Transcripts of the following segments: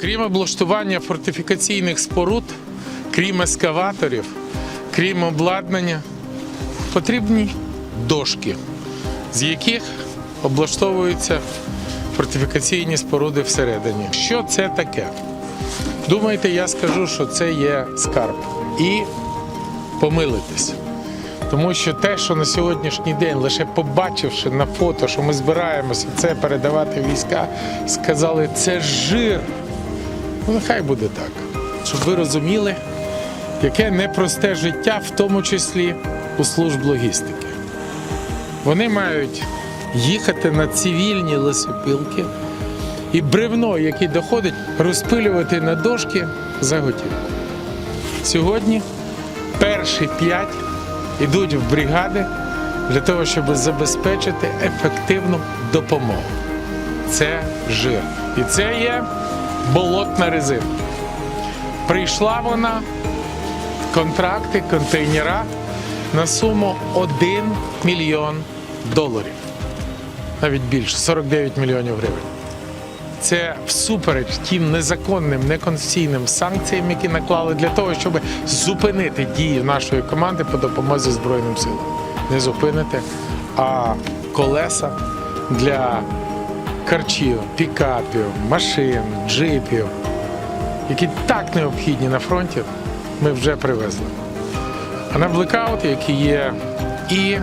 Крім облаштування фортифікаційних споруд, крім ескаваторів, крім обладнання, потрібні дошки, з яких облаштовуються фортифікаційні споруди всередині. Що це таке? Думаєте, я скажу, що це є скарб. І помилитесь. Тому що те, що на сьогоднішній день, лише побачивши на фото, що ми збираємося це передавати війська, сказали, це жир. Ну, нехай буде так. Щоб ви розуміли, яке непросте життя, в тому числі у служб логістики. Вони мають їхати на цивільні лесопилки і бревно, яке доходить, розпилювати на дошки за готівку. Сьогодні перші п'ять йдуть в бригади для того, щоб забезпечити ефективну допомогу. Це жир. І це є болотна резина. Прийшла вона, в контракти, контейнера на суму 1 мільйон доларів. Навіть більше 49 мільйонів гривень. Це всупереч тим незаконним, неконституційним санкціям, які наклали для того, щоб зупинити дії нашої команди по допомозі Збройним силам. Не зупините, а колеса для карчів, пікапів, машин, джипів, які так необхідні на фронті, ми вже привезли. А на блекаути, які є і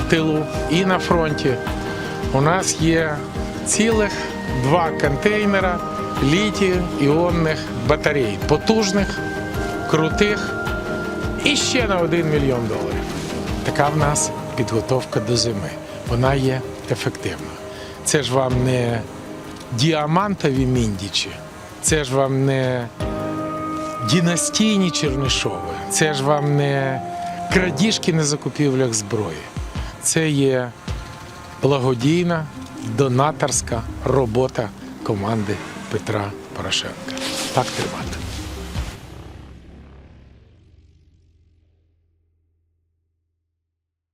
в тилу, і на фронті, у нас є цілих два контейнера літію іонних батарей, потужних, крутих і ще на 1 мільйон доларів. Така в нас підготовка до зими. Вона є ефективною. Це ж вам не діамантові міндічі, це ж вам не дінастійні Чернишови, це ж вам не крадіжки на закупівлях зброї. Це є благодійна донаторська робота команди Петра Порошенка. Так тримати.